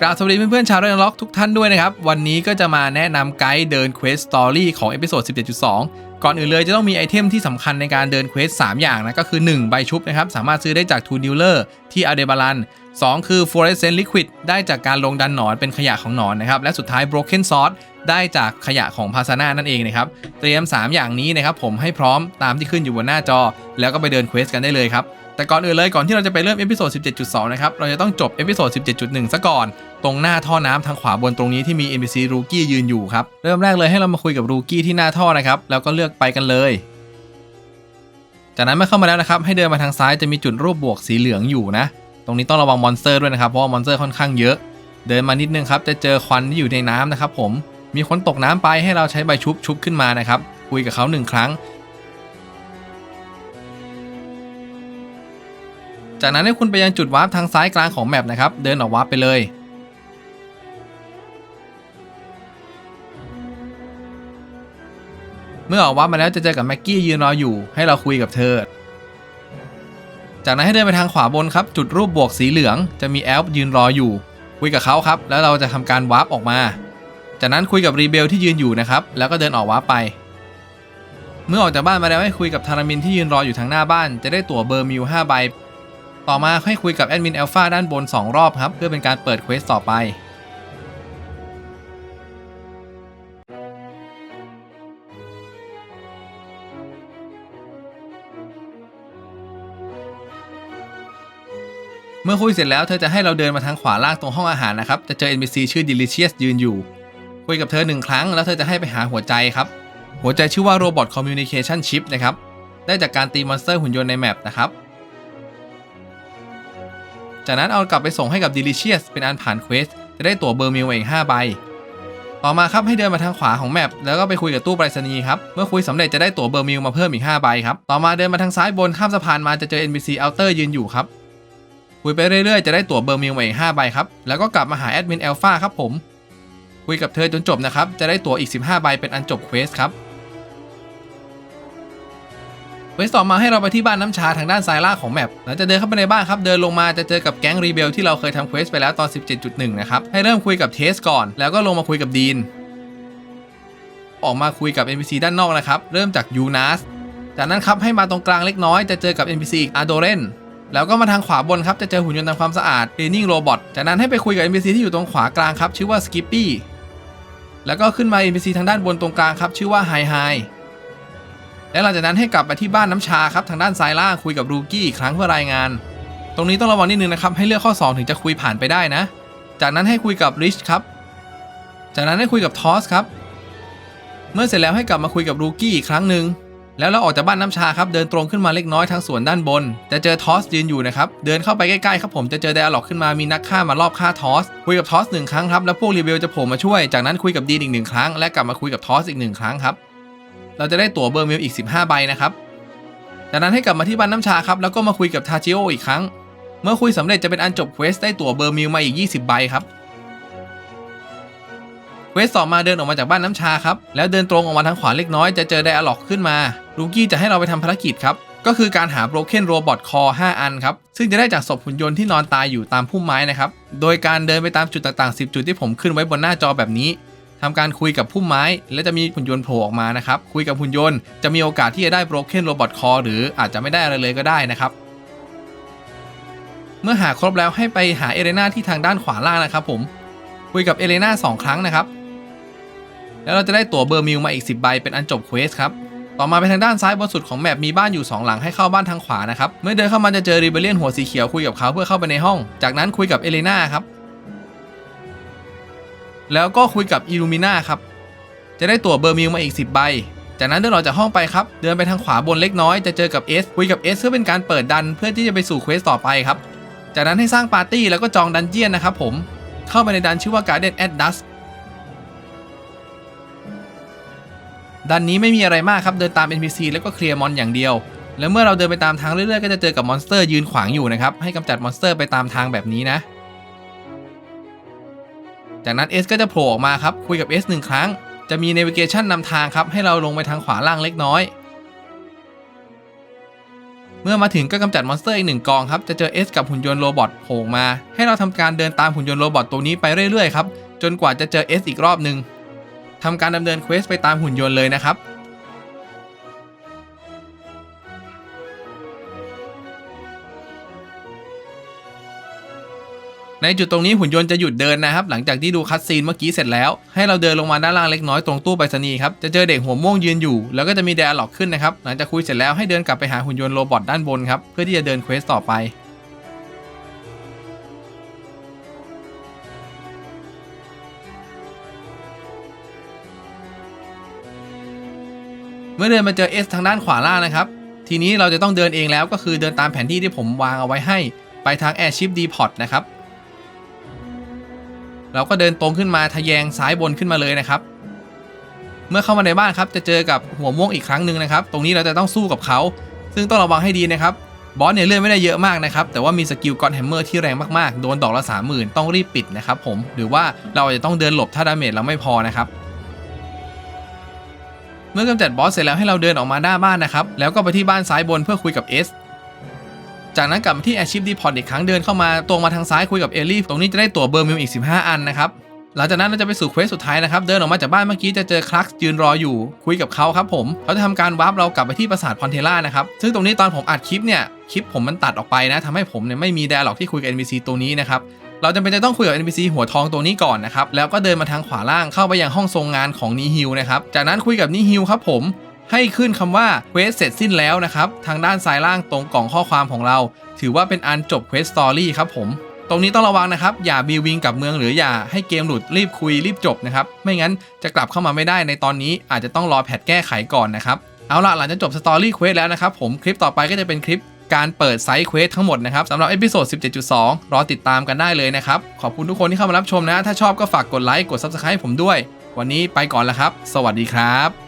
กราบสวัสดีเพื่อนๆชาวเรนล็อกทุกท่านด้วยนะครับ วันนี้ก็จะมาแนะนำไกด์เดินเควสสตอรี่ของเอพิโซด 17.2 ก่อนอื่นเลยจะต้องมีไอเทมที่สำคัญในการเดินเควส3 อย่างนะ ก็คือ 1 ใบชุบนะครับ สามารถซื้อได้จากทูดิลเลอร์ที่อเดบาลัน 2 คือ Fluorescent Liquid ได้จากการลงดันหนอนเป็นขยะของหนอนนะครับ และสุดท้าย Broken Sword ได้จากขยะของพาซาน่านั่นเองนะครับ เตรียม 3 อย่างนี้นะครับผมให้พร้อมตามที่ขึ้นอยู่บนหน้าจอ แล้วก็ไปเดินเควสกันได้เลยครับ แต่ก่อนอื่นเลยก่อนที่เราจะไปเริ่มเอพิโซด 17.2 นะครับ เราจะต้องจบเอพิโซด 17.1 ซะก่อน ตรงหน้าท่อน้ำทางขวาบนตรงนี้ที่มี NPC รูกี้ยืนอยู่ครับ เริ่มแรกเลยให้เรามาคุยกับรูกี้ที่หน้าท่อนะครับ แล้วก็เลือกไปกันเลย จากนั้นเมื่อเข้ามาแล้วนะครับ ให้เดินมาทางซ้ายจะมีจุดรูปบวกสีเหลืองอยู่นะ ตรงนี้ต้องระวังมอนสเตอร์ด้วยนะครับ เพราะว่ามอนสเตอร์ค่อนข้างเยอะ เดินมานิดนึงครับ จะเจอควันที่อยู่ในน้ำนะครับผม มีคนตกน้ำไปให้เราใช้ใบชุบชุบขึ้นมานะครับ คุยกับเขาหนึ่งครั้ง จากนั้นให้คุณไปยังจุดวาร์ปทางซ้ายกลางของแมปนะครับ เดินออกวาร์ปไปเลย เมื่อออกวาร์ปมาแล้วจะเจอกับแม็กกี้ยืนรออยู่ให้เราคุยกับเธอ จากนั้นให้เดินไปทางขวาบนครับ จุดรูปบวกสีเหลือง จะมีแอลยืนรออยู่ คุยกับเขาครับ แล้วเราจะทำการวาร์ปออกมา จากนั้นคุยกับรีเบลที่ยืนอยู่นะครับ แล้วก็เดินออกวาร์ปไปเมื่อออกจากบ้านมาแล้วให้คุยกับทารามินที่ยืนรออยู่ทางหน้าบ้าน จะได้ตั๋วเบอร์มิว5ใบ ต่อมาให้คุยกับแอดมินอัลฟาด้านบน 2 รอบครับ เพื่อเป็นการเปิดเควสต่อไป เมื่อคุยเสร็จแล้วเธอจะให้เราเดินมาทางขวาล่างตรงห้องอาหารนะครับ จะเจอ NPC ชื่อ Delicious ยืนอยู่ คุยกับเธอหนึ่งครั้ง แล้วเธอจะให้ไปหาหัวใจครับ หัวใจชื่อว่า Robot Communication Chip นะครับ ได้จากการตีมอนสเตอร์หุ่นยนต์ในแมปนะครับ จากนั้นเอากลับไปส่งให้กับ Delicious เป็นอันผ่านเควสจะได้ตั๋วเบอร์มิลมาอีก5ใบ ต่อมาครับให้เดินมาทางขวาของแมปแล้วก็ไปคุยกับตู้ไปรษณีย์ครับ เมื่อคุยสำเร็จจะได้ตั๋วเบอร์มิลมาเพิ่มอีก5ใบครับ ต่อมาเดินมาทางซ้ายบนข้ามสะพานมาจะเจอ NPC Outer ยืนอยู่ครับ คุยไปเรื่อยๆจะได้ตั๋วเบอร์มิลมาอีก5ใบครับ แล้วก็กลับมาหาแอดมินเอลฟาครับผม คุยกับเธอจนจบนะครับ จะได้ตั๋วอีก 15ใบเป็นอันจบเควสครับ เวสต่อมาให้เราไปที่บ้านน้ำชาทางด้านซ้ายล่างของแมปหลังจากเดินเข้าไปในบ้านครับ เดินลงมาจะเจอกับแก๊งรีเบลที่เราเคยทำเควสไปแล้วตอน 17.1 นะครับ ให้เริ่มคุยกับเทสก่อน แล้วก็ลงมาคุยกับดีน ออกมาคุยกับ NPC ด้านนอกนะครับ เริ่มจากยูนัสจากนั้นครับให้มาตรงกลางเล็กน้อยจะเจอกับ NPC อีกอาโดเรนแล้วก็มาทางขวาบนครับจะเจอหุ่นยนต์ทำความสะอาด Cleaning Robot จากนั้นให้ไปคุยกับ NPC ที่อยู่ตรงขวากลางครับชื่อว่า Skippy แล้วก็ขึ้นมา NPC ทางด้านบนตรงกลางครับชื่อว่า Hi Hi และหลังจากนั้นให้กลับไปที่บ้านน้ำชาครับทางด้านซ้ายล่างคุยกับรูกี้อีกครั้งเพื่อรายงาน ตรงนี้ต้องระวังนิดนึงนะครับให้เลือกข้อ 2 ถึงจะคุยผ่านไปได้นะ จากนั้นให้คุยกับริชครับ จากนั้นให้คุยกับทอสครับ เมื่อเสร็จแล้วให้กลับมาคุยกับรูกี้อีกครั้งหนึ่งแล้วเราออกจากบ้านน้ำชาครับเดินตรงขึ้นมาเล็กน้อยทางสวนด้านบนจะเจอทอสยืนอยู่นะครับเดินเข้าไปใกล้ๆครับผมจะเจอไดอะล็อกขึ้นมามีนักฆ่ามารอบฆ่าทอสคุยกับทอสหนึ่งครั้งครับแล้วพวกรีเบลจะโผล่มาช่วยจากนั้นคุยกับดีนอีกหนึ่งครั้งและกลับมาคุยกับทอสอีกหนึ่งครั้งครับ เราจะได้ตั๋วเบอร์มิลอีก 15 ใบนะครับจากนั้นให้กลับมาที่บ้านน้ำชาครับแล้วก็มาคุยกับทาจิโออีกครั้ง เมื่อคุยสำเร็จจะเป็นอันจบเควสได้ตั๋วเบอร์มิลมาอีก 20 ใบครับเควสต่อมาเดินออกมาจากบ้านน้ำชาครับแล้วเดินตรงออกมาทางขวาเล็กน้อยจะเจอไดอะล็อกขึ้นมาลูกี้จะให้เราไปทำภารกิจครับก็คือการหา Broken Robot Core 5อันครับ ซึ่งจะได้จากศพหุ่นยนต์ที่นอนตายอยู่ตามพุ่มไม้นะครับ โดยการเดินไปตามจุดต่างๆ 10 จุดที่ผมขึ้นไว้บนหน้าจอแบบนี้ ทำการคุยกับพุ่มไม้ และจะมีหุ่นยนต์โผล่ออกมานะครับ คุยกับหุ่นยนต์จะมีโอกาสที่จะได้ Broken Robot Core หรืออาจจะไม่ได้อะไรเลยก็ได้นะครับ เมื่อหาครบแล้วให้ไปหาเอเลนาที่ทางด้านขวาล่างนะครับ ผมคุยกับเอเลนา2ครั้งนะครับแล้วเราจะได้ตั๋วเบอร์มิลมาอีก 10 ใบเป็นอันจบเควสครับ ต่อมาไปทางด้านซ้ายบนสุดของแมปมีบ้านอยู่ 2 หลังให้เข้าบ้านทางขวานะครับ เมื่อเดินเข้ามาจะเจอริเบเลียนหัวสีเขียวคุยกับเขาเพื่อเข้าไปในห้อง จากนั้นคุยกับเอเลนาครับ แล้วก็คุยกับอิลูมิน่าครับ จะได้ตั๋วเบอร์มิลมาอีก 10 ใบ จากนั้นเดินออกจากห้องไปครับ เดินไปทางขวาบนเล็กน้อยจะเจอกับเอสคุยกับเอสเพื่อเป็นการเปิดดันเพื่อที่จะไปสู่เควสต่อไปครับ จากนั้นให้สร้างปาร์ตี้แล้วก็จองดันเจียนนะครับผม เข้าไปในดันชื่อว่า Garden at Dusk ดันนี้ไม่มีอะไรมากครับ เดินตาม NPC แล้วก็เคลียร์มอนอย่างเดียว แล้วเมื่อเราเดินไปตามทางเรื่อยๆ ก็จะเจอกับมอนสเตอร์ยืนขวางอยู่นะครับ ให้กำจัดมอนสเตอร์ไปตามทางแบบนี้นะ จากนั้น S ก็จะโผล่ออกมาครับคุยกับ S หนึ่งครั้ง จะมี navigation นำทางครับให้เราลงไปทางขวาล่างเล็กน้อย เมื่อมาถึงก็กำจัดมอนสเตอร์อีกหนึ่งกองครับจะเจอ S กับหุ่นยนต์โรบอทโผล่มา ให้เราทำการเดินตามหุ่นยนต์โรบอทตัวนี้ไปเรื่อยๆครับจนกว่าจะเจอ S อีกรอบหนึ่งทำการดำเนินเควสไปตามหุ่นยนต์เลยนะครับ ในจุดตรงนี้หุ่นยนต์จะหยุดเดินนะครับ หลังจากที่ดูคัดซีนเมื่อกี้เสร็จแล้ว ให้เราเดินลงมาด้านล่างเล็กน้อยตรงตู้ไปรษณีย์ครับ จะเจอเด็กหัวม่วงยืนอยู่ แล้วก็จะมีแดร์ล็อกขึ้นนะครับ หลังจากคุยเสร็จแล้วให้เดินกลับไปหาหุ่นยนต์โรบอทด้านบนครับ เพื่อที่จะเดินเควสต่อไปเมื่อเดินมาเจอ S ทางด้านขวาล่างนะครับ ทีนี้เราจะต้องเดินเองแล้วก็คือเดินตามแผนที่ที่ผมวางเอาไว้ให้ ไปทาง Airship Depot นะครับ เราก็เดินตรงขึ้นมาทะแยงซ้ายบนขึ้นมาเลยนะครับ เมื่อเข้ามาในบ้านครับจะเจอกับหัวม่วงอีกครั้งหนึ่งนะครับ ตรงนี้เราจะต้องสู้กับเขา ซึ่งต้องระวังให้ดีนะครับ บอสเนี่ยเลื่อนไม่ได้เยอะมากนะครับ แต่ว่ามีสกิลกอนแฮมเมอร์ที่แรงมากๆ โดนดอกละ30,000ต้องรีบปิดนะครับผม หรือว่าเราอาจจะต้องเดินหลบถ้าดาเมจเราไม่พอนะครับเมื่อกำจัดบอสเสร็จแล้วให้เราเดินออกมาหน้าบ้านนะครับ แล้วก็ไปที่บ้านซ้ายบนเพื่อคุยกับ S จากนั้นกลับมาที่ Airship Depot อีกครั้งเดินเข้ามาตรงมาทางซ้ายคุยกับเอลลี่ตรงนี้จะได้ตั๋วเบอร์มิลอีก 15 อันนะครับหลังจากนั้นเราจะไปสู่เควสสุดท้ายนะครับ เดินออกมาจากบ้านเมื่อกี้จะเจอคลักยืนรออยู่ คุยกับเขาครับผม เขาจะทำการวาร์ปเรากลับไปที่ปราสาทพอนเทล่านะครับ ซึ่งตรงนี้ตอนผมอัดคลิปเนี่ย คลิปผมมันตัดออกไปนะทำให้ผมเนี่ยไม่มีแดร์ล็อกที่คุยกับ NPC ตัวนี้นะครับ เราจำเป็นจะต้องคุยกับ NPC หัวทองตัวนี้ก่อนนะครับ แล้วก็เดินมาทางขวาล่างเข้าไปยังห้องทรงงานของนีฮิลนะครับ จากนั้นคุยกับนีฮิลครับผม ให้ขึ้นคำว่าเควสเสร็จสิ้นแล้วนะครับ ทางด้านซ้ายล่างตรงกล่องข้อความของเรา ถือว่าเป็นอันจบเควสสตอรี่ครับผม ตรงนี้ต้องระวังนะครับ อย่าบีวิงกับเมืองหรืออย่าให้เกมหลุดรีบคุยรีบจบนะครับ ไม่งั้นจะกลับเข้ามาไม่ได้ในตอนนี้อาจจะต้องรอแพทแก้ไขก่อนนะครับ เอาล่ะหลังจากจบสตอรี่เควสแล้วนะครับผมคลิปต่อไปก็จะเป็นคลิปการเปิดไซต์เควสทั้งหมดนะครับสำหรับเอพิโซด 17.2 รอติดตามกันได้เลยนะครับ ขอบคุณทุกคนที่เข้ามารับชมนะ ถ้าชอบก็ฝากกดไลค์ กด Subscribe ให้ผมด้วย วันนี้ไปก่อนแล้วครับ สวัสดีครับ